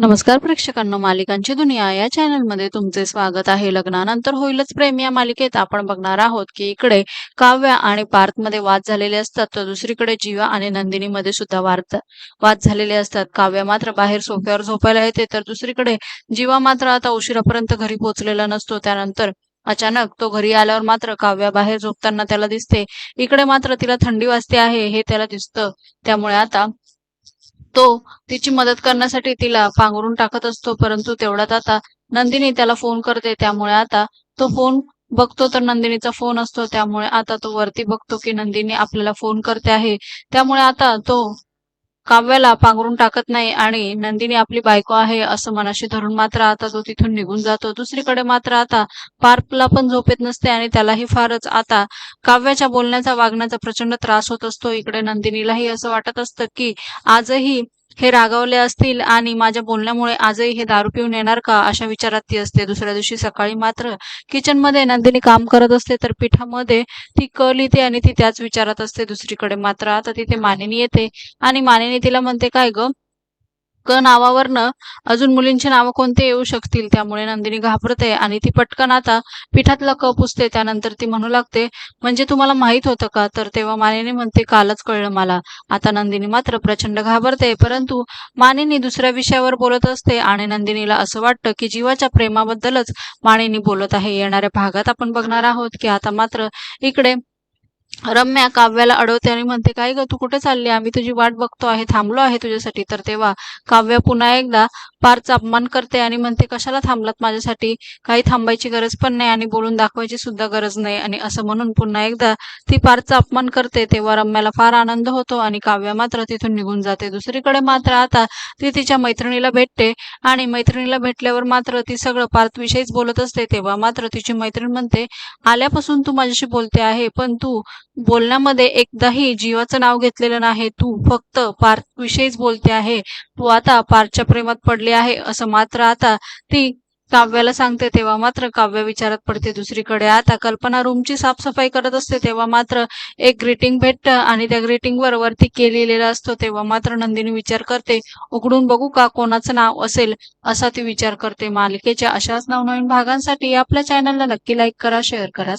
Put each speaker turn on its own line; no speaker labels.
नमस्कार प्रेक्षकांनो मालिकांची दुनिया या चॅनलमध्ये तुमचे स्वागत आहे. लग्नानंतर होईलच प्रेम या मालिकेत आपण बघणार आहोत की इकडे काव्या आणि पार्थमध्ये वाद झालेले असतात तर दुसरीकडे जीवा आणि नंदिनी मध्ये सुद्धा वाद वाद झालेले असतात. काव्या मात्र बाहेर सोफ्यावर झोपायला येते तर दुसरीकडे जीवा मात्र आता उशिरापर्यंत घरी पोहोचलेला नसतो. त्यानंतर अचानक तो घरी आल्यावर मात्र काव्या बाहेर झोपताना त्याला दिसते. इकडे मात्र तिला थंडी वाजते आहे हे त्याला दिसतं. त्यामुळे आता तो तिची मदत करण्यासाठी तिला पांघरून टाकत असतो परंतु तेवढ्यात आता नंदिनी त्याला फोन करते. त्यामुळे आता तो फोन बघतो तर नंदिनीचा फोन असतो. त्यामुळे आता तो वरती बघतो की नंदिनी आपल्याला फोन करते आहे. त्यामुळे आता तो काव्याला पांघरून टाकत नाही आणि नंदिनी आपली बायको आहे असं मनाशी धरून मात्र आता तो तिथून निघून जातो. दुसरीकडे मात्र आता पार्कला पण झोपेत नसते आणि त्यालाही फारच आता काव्याच्या बोलण्याचा वागण्याचा प्रचंड त्रास होत असतो. इकडे नंदिनीलाही असं वाटत असतं की आजही हे रागावले असतील आणि माझ्या बोलण्यामुळे आजही हे दारू पिऊन येणार का अशा विचारात ती असते. दुसऱ्या दिवशी सकाळी मात्र किचनमध्ये नंदिनी काम करत असते तर पिठामध्ये ती क लिहिते आणि ती त्याच विचारात असते. दुसरीकडे मात्र आता तिथे मानिनी येते आणि मानिनी तिला म्हणते काय ग? क नावावरनं अजून मुलींची नावं कोणते येऊ शकतील? त्यामुळे नंदिनी घाबरते आणि ती पटकन आता पिठातला क पुसते. त्यानंतर ती म्हणू लागते म्हणजे तुम्हाला माहीत होतं का? तर तेव्हा मानिनी म्हणते कालच कळलं मला. आता नंदिनी मात्र प्रचंड घाबरते. परंतु मानिनी दुसऱ्या विषयावर बोलत असते आणि नंदिनीला असं वाटतं की जीवाच्या प्रेमाबद्दलच मानिनी बोलत आहे. येणाऱ्या भागात आपण बघणार आहोत की आता मात्र इकडे रम्या काव्याला अडवते आणि म्हणते काय ग तू कुठे चालली? आम्ही तुझी वाट बघतो आहे थांबलो आहे तुझ्यासाठी. तर तेव्हा काव्य पुन्हा एकदा पारचा अपमान करते आणि म्हणते कशाला थांबलात माझ्यासाठी? काही थांबायची गरज पण नाही आणि बोलून दाखवायची सुद्धा गरज नाही. आणि असं म्हणून पुन्हा एकदा ती पारचा अपमान करते. तेव्हा रम्याला फार आनंद होतो आणि काव्य मात्र तिथून निघून जाते. दुसरीकडे मात्र आता ती तिच्या मैत्रिणीला भेटते आणि मैत्रिणीला भेटल्यावर मात्र ती सगळं पार्थविषयीच बोलत असते. तेव्हा मात्र तिची मैत्रीण म्हणते आल्यापासून तू माझ्याशी बोलते आहे पण तू बोलण्यामध्ये एकदाही जीवाचं नाव घेतलेलं नाही. तू फक्त पार्थ विषयीच बोलते आहे. तू आता पार्थच्या प्रेमात पडली आहे असं मात्र आता ती काव्याला सांगते. तेव्हा मात्र काव्य विचारात पडते. दुसरीकडे आता कल्पना रूमची साफसफाई करत असते. तेव्हा मात्र एक ग्रीटिंग भेटतं आणि त्या ग्रीटिंगवर वरती केलेला असतो. तेव्हा मात्र नंदिनी विचार करते उघडून बघू का कोणाचं नाव असेल? असा ती विचार करते. मालिकेच्या अशाच नवनवीन भागांसाठी आपल्या चॅनलला नक्की लाईक करा शेअर करा